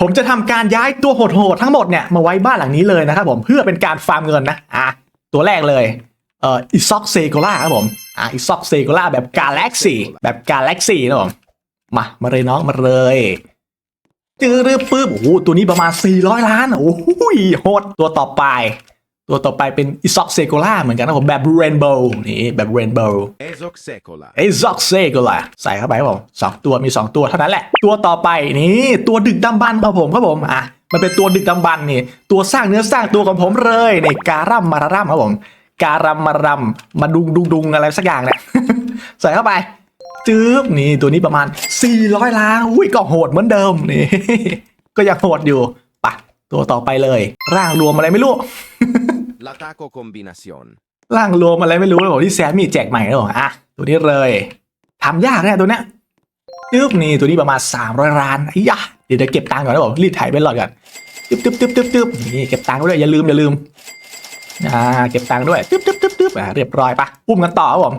ผมจะทำการย้ายตัวโหดๆทั้งหมดเนี่ยมาไว้บ้านหลังนี้เลยนะครับผมเพื่อเป็นการฟาร์มเงินนะอะตัวแรกเลยเอ่ออิซ็อกเซโกล่าครับผมอะอิซ็อกเซโกล่าแบบกาแล็กซี่แบบกาแล็กซี่นะผมมามาเลยน้องมาเลยจื้อรือปึ๊บโอ้โหตัวนี้ประมาณ 400 ล้านโอ้โหโหดตัวต่อไป ตัวต่อไปเป็นอิซ็อกเซโกล่าเหมือนกันนะผมแบบเรนโบว์นี่แบบเรนโบว์ Esoxecola. ไอ้ซ็อกเซก็ล่ะใส่เข้าไปครับผมสองตัวมีสองตัวเท่านั้นแหละ ตัวต่อไปนี่ตัวดึกดำบรรพ์ครับผมครับผมอะมันเป็นตัวดึกดำบรรพ์นี่ ตัวสร้างเนื้อสร้างตัวของผมเลยนี่การัมมารัมครับผม การัมมารัมมาดุงดุงดุงอะไรสักอย่างเนี่ยใส่เข้าไปจื๊บนี่ตัวนี้ประมาณ 400 ล้านอุ้ยก็โหดเหมือนเดิมนี่ก็ยังโหดอยู่ไปะตัวต่อไปเลย ร่างรวมอะไรไม่รู้ La taco combinación. ร่างรวมอะไรไม่รู้เลยบอกที่แซมมี่แจกใหม่แล้วบอกอะตัวนี้เลยทำยากเน่ตัวเนี้ยจึ๊บนี่ตัวนี้ประมาณ 300ล้านไอ้ยะเดี๋ยวเดี๋ยวเก็บตังค์ก่อนนะบอกรีดถ่ายไปหลอดก่อนจึ๊บจึ๊บจึ๊บจึ๊บจึ๊บนี่เก็บตังค์ด้วยอย่าลืมอย่าลืมอ่าเก็บตังค์ด้วยจึ๊บจึ๊บจึ๊บจึ๊บอ่าเรียบร้อยปะอุ้มกันต่อครับผม